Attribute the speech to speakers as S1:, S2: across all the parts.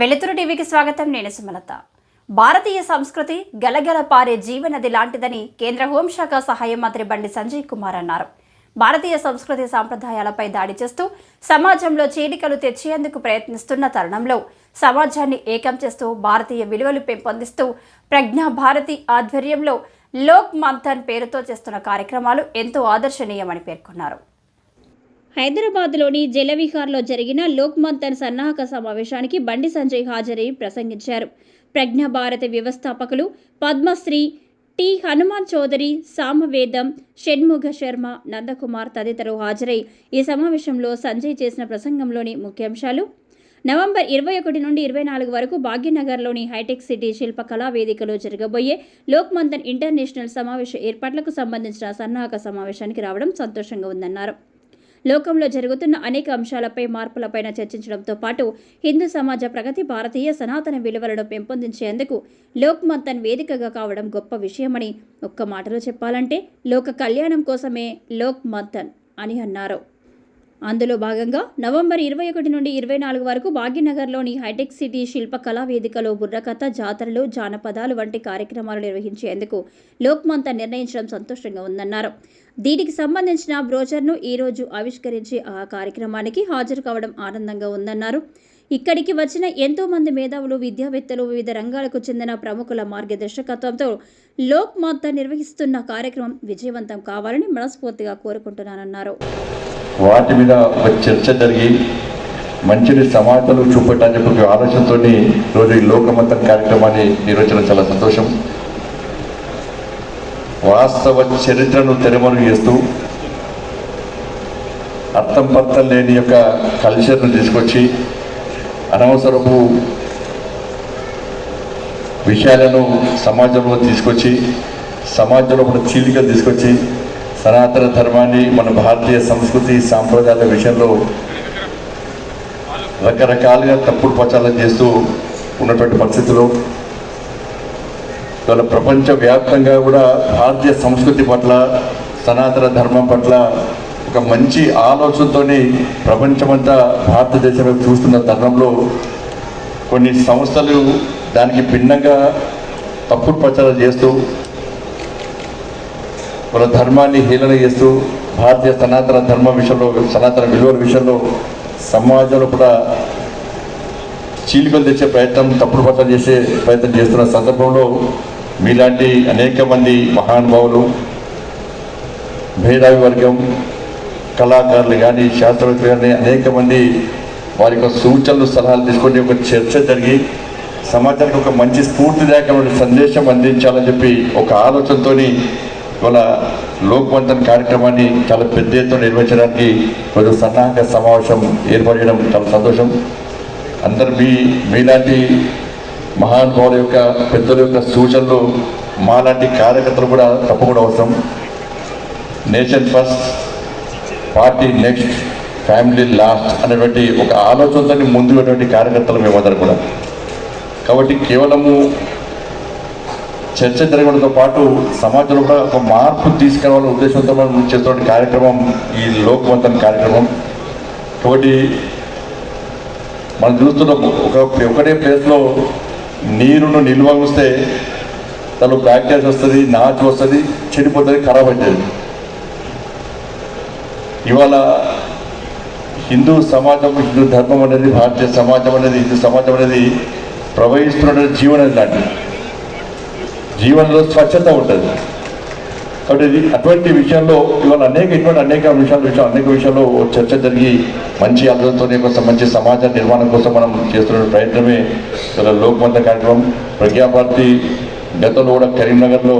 S1: వెలుతురు టీవీకి స్వాగతం. నేను సుమలత. భారతీయ సంస్కృతి గలగల పారే జీవనది లాంటిదని కేంద్ర హోంశాఖ సహాయ మంత్రి బండి సంజయ్ కుమార్ అన్నారు. భారతీయ సంస్కృతి సాంప్రదాయాలపై దాడి చేస్తూ సమాజంలో చీలికలు తెచ్చేందుకు ప్రయత్నిస్తున్న తరుణంలో సమాజాన్ని ఏకం చేస్తూ భారతీయ విలువలు పెంపొందిస్తూ ప్రజ్ఞా భారతి ఆధ్వర్యంలో లోక్ మంథన్ పేరుతో చేస్తున్న కార్యక్రమాలు ఎంతో ఆదర్శనీయమని పేర్కొన్నారు. హైదరాబాద్లోని జలవిహార్లో జరిగిన లోక్మంతన్ సన్నాహక సమావేశానికి బండి సంజయ్ హాజరై ప్రసంగించారు. ప్రజ్ఞాభారతి వ్యవస్థాపకులు పద్మశ్రీ టి. హనుమాన్ చౌదరి సామవేదం షణ్ముఖ శర్మ నందకుమార్ తదితరులు హాజరై ఈ సమావేశంలో సంజయ్ చేసిన ప్రసంగంలోని ముఖ్యాంశాలు. నవంబర్ ఇరవై ఒకటి నుండి ఇరవై నాలుగు వరకు భాగ్యనగర్లోని హైటెక్ సిటీ శిల్పకళా వేదికలో జరగబోయే లోక్మంతన్ ఇంటర్నేషనల్ సమావేశ ఏర్పాట్లకు సంబంధించిన సన్నాహక సమావేశానికి రావడం సంతోషంగా ఉందన్నారు. లోకంలో జరుగుతున్న అనేక అంశాలపై మార్పులపైన చర్చించడంతో పాటు హిందూ సమాజ ప్రగతి భారతీయ సనాతన విలువలను పెంపొందించేందుకు లోక్ వేదికగా కావడం గొప్ప విషయమని ఒక్క మాటలో చెప్పాలంటే లోక కళ్యాణం కోసమే లోక్ అని అన్నారు. అందులో భాగంగా నవంబర్ ఇరవై ఒకటి నుండి ఇరవై నాలుగు వరకు భాగ్యనగర్లోని హైటెక్ సిటీ శిల్పకళా వేదికలో బుర్రకథ జాతరలు జానపదాలు వంటి కార్యక్రమాలు నిర్వహించేందుకు లోక్మంత నిర్ణయించడం సంతోషంగా ఉందన్నారు. దీనికి సంబంధించిన బ్రోచర్ను ఈరోజు ఆవిష్కరించి ఆ కార్యక్రమానికి హాజరు కావడం ఆనందంగా ఉందన్నారు. ఇక్కడికి వచ్చిన ఎంతో మంది మేధావులు విద్యావేత్తలు వివిధ రంగాలకు చెందిన ప్రముఖుల మార్గదర్శకత్వంతో లోక్ మాత నిర్వహిస్తున్న కార్యక్రమం విజయవంతం కావాలని మనస్ఫూర్తిగా కోరుకుంటున్నానన్నారు.
S2: వాటి మీద ఒక చర్చ జరిగి మంచిని సమాజంలో చూపటానికి చెప్పి ఒక ఆలోచనతో రోజు ఈ లోకమతం కార్యక్రమాన్ని నిర్వహించడం చాలా సంతోషం. వాస్తవ చరిత్రను తెరమరుగు చేస్తూ అర్థం పర్థం లేని యొక్క కల్చర్ను తీసుకొచ్చి అనవసరపు విషయాలను సమాజంలో తీసుకొచ్చి సమాజంలో మన చీలికలు తీసుకొచ్చి సనాతన ధర్మాన్ని మన భారతీయ సంస్కృతి సాంప్రదాయాల విషయంలో రకరకాలుగా తప్పుడు ప్రచారం చేస్తూ ఉన్నటువంటి పరిస్థితుల్లో ఇవాళ ప్రపంచ వ్యాప్తంగా కూడా భారతీయ సంస్కృతి పట్ల సనాతన ధర్మం పట్ల ఒక మంచి ఆలోచనతోని ప్రపంచమంతా భారతదేశంలో చూస్తున్న తరుణంలో కొన్ని సంస్థలు దానికి భిన్నంగా తప్పుడు ప్రచారం చేస్తూ మన ధర్మాన్ని హీలన చేస్తూ భారతీయ సనాతన ధర్మ విషయంలో సనాతన విలువల విషయంలో సమాజంలో కూడా చీలికలు తెచ్చే ప్రయత్నం తప్పుడు ప్రచారం చేసే ప్రయత్నం చేస్తున్న సందర్భంలో మీలాంటి అనేక మంది మహానుభావులు మేధావి వర్గం కళాకారులు కానీ శాస్త్రవేత్తలు కానీ అనేక మంది వారి యొక్క సూచనలు సలహాలు తీసుకొని ఒక చర్చ జరిగి సమాజానికి ఒక మంచి స్ఫూర్తిదాయకమైన సందేశం అందించాలని చెప్పి ఒక ఆలోచనతోని ఇవాళ లోక్వంతన్ కార్యక్రమాన్ని చాలా పెద్ద ఎత్తున నిర్వహించడానికి కొంచెం సన్నాహక సమావేశం ఏర్పడడం చాలా సంతోషం. అందరు మీ మీలాంటి మహానుభావుల యొక్క పెద్దల యొక్క సూచనలు మాలాంటి కార్యకర్తలు కూడా తప్పకుండా అవసరం. Nation first party next family last అనేటువంటి ఒక ఆలోచనతో ముందు ఉన్నటువంటి కార్యకర్తలు మేమందరం కూడా. కాబట్టి కేవలము చర్చ జరగడంతో పాటు సమాజంలో కూడా ఒక మార్పు తీసుకురావాలనే ఉద్దేశంతో మనం చేస్తున్న కార్యక్రమం ఈ లోక్వంతన్ కార్యక్రమం. కాబట్టి మనం చూస్తున్న ఒక ఒకటే ప్లేస్లో నీరును నిల్వ వస్తే తను బ్యాక్టీరియా వస్తుంది నాచు వస్తుంది చెడిపోతుంది ఖరాబ్ అవుతుంది ఇవాళ హిందూ సమాజం హిందూ ధర్మం అనేది భారతీయ సమాజం అనేది హిందూ సమాజం అనేది ప్రవహిస్తున్న జీవనం లాంటిది. జీవనంలో స్వచ్ఛత ఉంటుంది. కాబట్టి ఇది అటువంటి విషయంలో ఇవాళ అనేక ఇటువంటి అనేక విషయాల విషయం అనేక విషయాల్లో చర్చ జరిగి మంచి ఆలోచనతోనే కోసం మంచి సమాజ నిర్మాణం కోసం మనం చేస్తున్న ప్రయత్నమే ఇలా లోక్మంత కార్యక్రమం. ప్రజ్ఞాభారతి గతంలో కూడా కరీంనగర్లో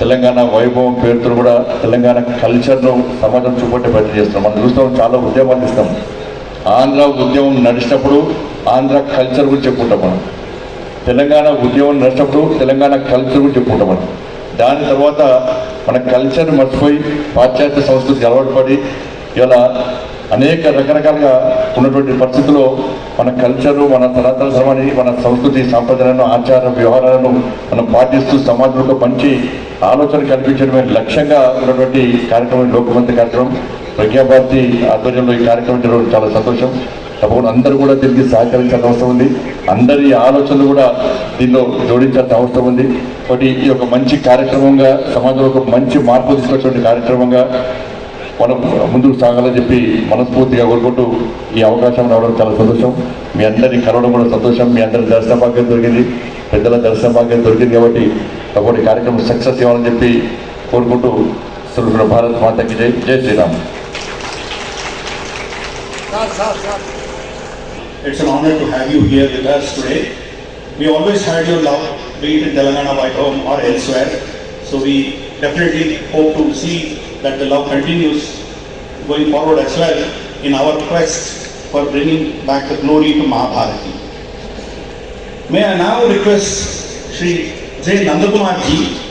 S2: తెలంగాణ వైభవం పేరుతో కూడా తెలంగాణ కల్చర్ను సమాజం చూపట్టే ప్రయత్నం చేస్తున్నాం. మనం చూస్తాం చాలా ఉద్యమాలు ఇస్తాం ఆంధ్ర ఉద్యమం నడిచినప్పుడు ఆంధ్ర కల్చర్ గురించి చెప్పుకుంటాం మనం. తెలంగాణ ఉద్యమం నడిచినప్పుడు తెలంగాణ కల్చర్ గురించి చెప్పుకుంటాం దాని తర్వాత మన కల్చర్ మర్చిపోయి పాశ్చాత్య సంస్కృతికి అలవాటు పడి ఇలా అనేక రకరకాలుగా ఉన్నటువంటి పరిస్థితుల్లో మన కల్చరు మన సనాతన ధర్మాన్ని మన సంస్కృతి సాంప్రదాయాలను ఆచార వ్యవహారాలను మనం పాటిస్తూ సమాజంలో పంచి మంచి ఆలోచన కల్పించడమే లక్ష్యంగా ఉన్నటువంటి కార్యక్రమం లోకమంత్రి కార్యక్రమం. ప్రజ్ఞాభారతి ఆధ్వర్యంలో ఈ కార్యక్రమం చాలా సంతోషం. తప్పకుండా అందరూ కూడా దీనికి సహకరించాల్సిన అవసరం ఉంది. అందరి ఆలోచనలు కూడా దీనిలో జోడించాల్సిన అవసరం ఉంది. ఒకటి ఈ యొక్క మంచి కార్యక్రమంగా సమాజంలో ఒక మంచి మార్పు తీసుకున్నటువంటి కార్యక్రమంగా మనం ముందుకు సాగాలని చెప్పి మనస్ఫూర్తిగా కోరుకుంటూ ఈ అవకాశం రావడం చాలా సంతోషం. మీ అందరినీ కలవడం కూడా సంతోషం. మీ అందరి దర్శన భాగ్యం దొరికింది. పెద్దల దర్శన భాగ్యం దొరికింది కాబట్టి తప్పటి కార్యక్రమం సక్సెస్ ఇవ్వాలని చెప్పి కోరుకుంటూ సులువున భారత్ మాతకి జై జై Sriram.
S3: It's an honor to have you here with us today. We always had your love, be it in Telangana by home or elsewhere. So we definitely hope to see that the love continues going forward as well in our quest for bringing back the glory to Mahabharati. May I now request Sri J. Nandakumar ji